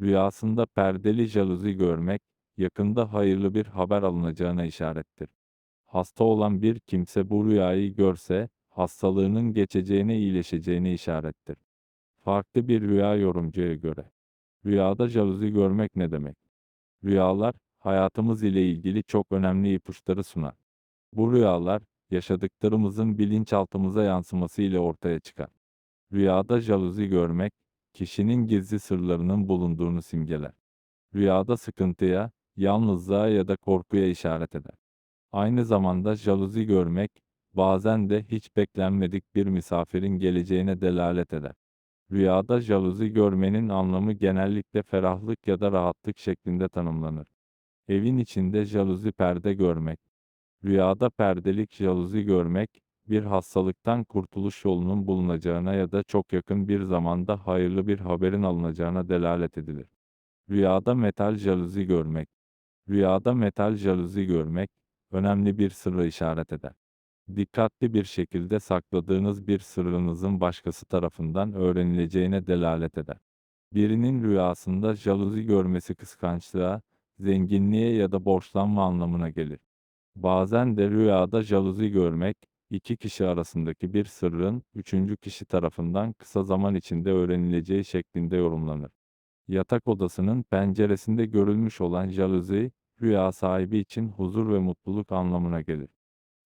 Rüyasında perdeli jaluzi görmek, yakında hayırlı bir haber alınacağına işarettir. Hasta olan bir kimse bu rüyayı görse, hastalığının geçeceğine iyileşeceğine işarettir. Farklı bir rüya yorumcuya göre. Rüyada jaluzi görmek ne demek? Rüyalar, hayatımız ile ilgili çok önemli ipuçları sunar. Bu rüyalar, yaşadıklarımızın bilinçaltımıza yansıması ile ortaya çıkar. Rüyada jaluzi görmek, kişinin gizli sırlarının bulunduğunu simgeler. Rüyada sıkıntıya, yalnızlığa ya da korkuya işaret eder. Aynı zamanda jaluzi görmek, bazen de hiç beklenmedik bir misafirin geleceğine delalet eder. Rüyada jaluzi görmenin anlamı genellikle ferahlık ya da rahatlık şeklinde tanımlanır. Evin içinde jaluzi perde görmek. Rüyada perdelik jaluzi görmek, bir hastalıktan kurtuluş yolunun bulunacağına ya da çok yakın bir zamanda hayırlı bir haberin alınacağına delalet edilir. Rüyada metal jaluzi görmek. Rüyada metal jaluzi görmek, önemli bir sırrı işaret eder. Dikkatli bir şekilde sakladığınız bir sırrınızın başkası tarafından öğrenileceğine delalet eder. Birinin rüyasında jaluzi görmesi kıskançlığa, zenginliğe ya da borçlanma anlamına gelir. Bazen de rüyada jaluzi görmek, iki kişi arasındaki bir sırrın, üçüncü kişi tarafından kısa zaman içinde öğrenileceği şeklinde yorumlanır. Yatak odasının penceresinde görülmüş olan jaluzi, rüya sahibi için huzur ve mutluluk anlamına gelir.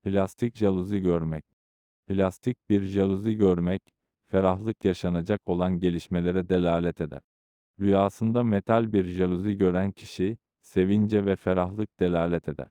Plastik jaluzi görmek. Plastik bir jaluzi görmek, ferahlık yaşanacak olan gelişmelere delalet eder. Rüyasında metal bir jaluzi gören kişi, sevince ve ferahlık delalet eder.